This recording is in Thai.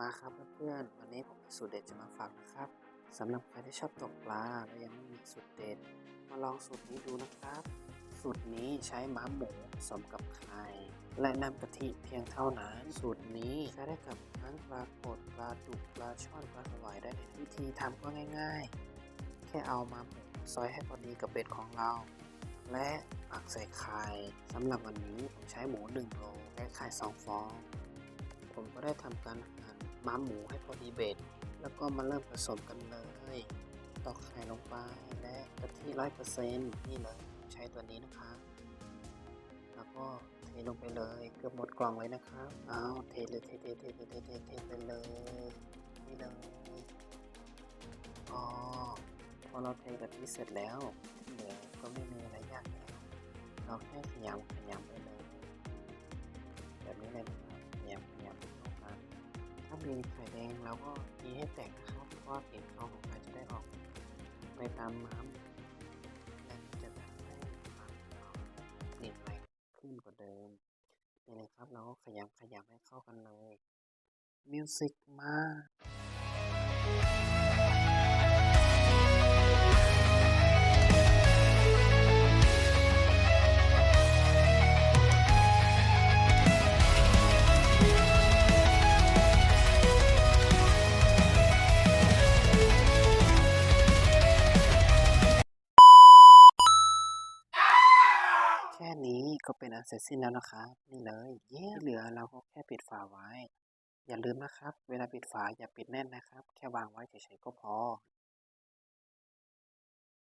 มาครับเพื่อนๆวันนี้ผมมีสูตรเด็ดจะมาฝากนะครับสำหรับใครที่ชอบตกปลาและยังไม่มีสูตรเด็ด มาลองสูตรนี้ดูนะครับ สูตรนี้ใช้ม้าหมูผสมกับไข่และน้ำกะทิเพียงเท่านั้น สูตรนี้ใช้ได้กับทั้งปลากดปลาดุกปลาช่อนปลาสวายได้เลยวิธีทำก็ง่าย ๆ แค่เอาม้าหมูซอยให้พอดีกับเบ็ดของเรา และปักใส่ไข่สำหรับวันนี้ผมใช้หมู1โลและไข่2ฟอง ผมก็ได้ทำการหั่น ม้าหมูให้พอดีเบ็ดแล้วก็มาเริ่มผสมกันเลยตอกไข่ลงไปและกะทิร้อยเปอร์เซ็นต์นี่เลยใช้ตัวนี้นะครับแล้วก็เทลงไปเลยเกือบหมดกล่องเลยนะครับเอาเทเลยเทเทเทเทเทเทเทไปเลยนี่เลยอ๋อพอเราเทกะทิเสร็จแล้วเหลือก็ไม่มีอะไรยากแล้วเราแค่ขยำขยำไป มีไข่แดงแล้วก็ตีให้แตกนะครับเพราะว่ากลิ่นเของไข่จะได้ออกไปตามน้ำและจะทำให้มันกลิ่นแรงขึ้นกว่าเดิมนี่เลยครับเราก็ขยำขยำให้เข้ากันเลยมิวสิกมา ก็เป็นอันเสร็จสิ้นแล้วนะครับนี่เลยเย้ที่เหลือเราก็แค่ปิดฝาไว้ อย่าลืมนะครับ เวลาปิดฝาอย่าปิดแน่นนะครับ แค่วางไว้เฉยๆก็พอ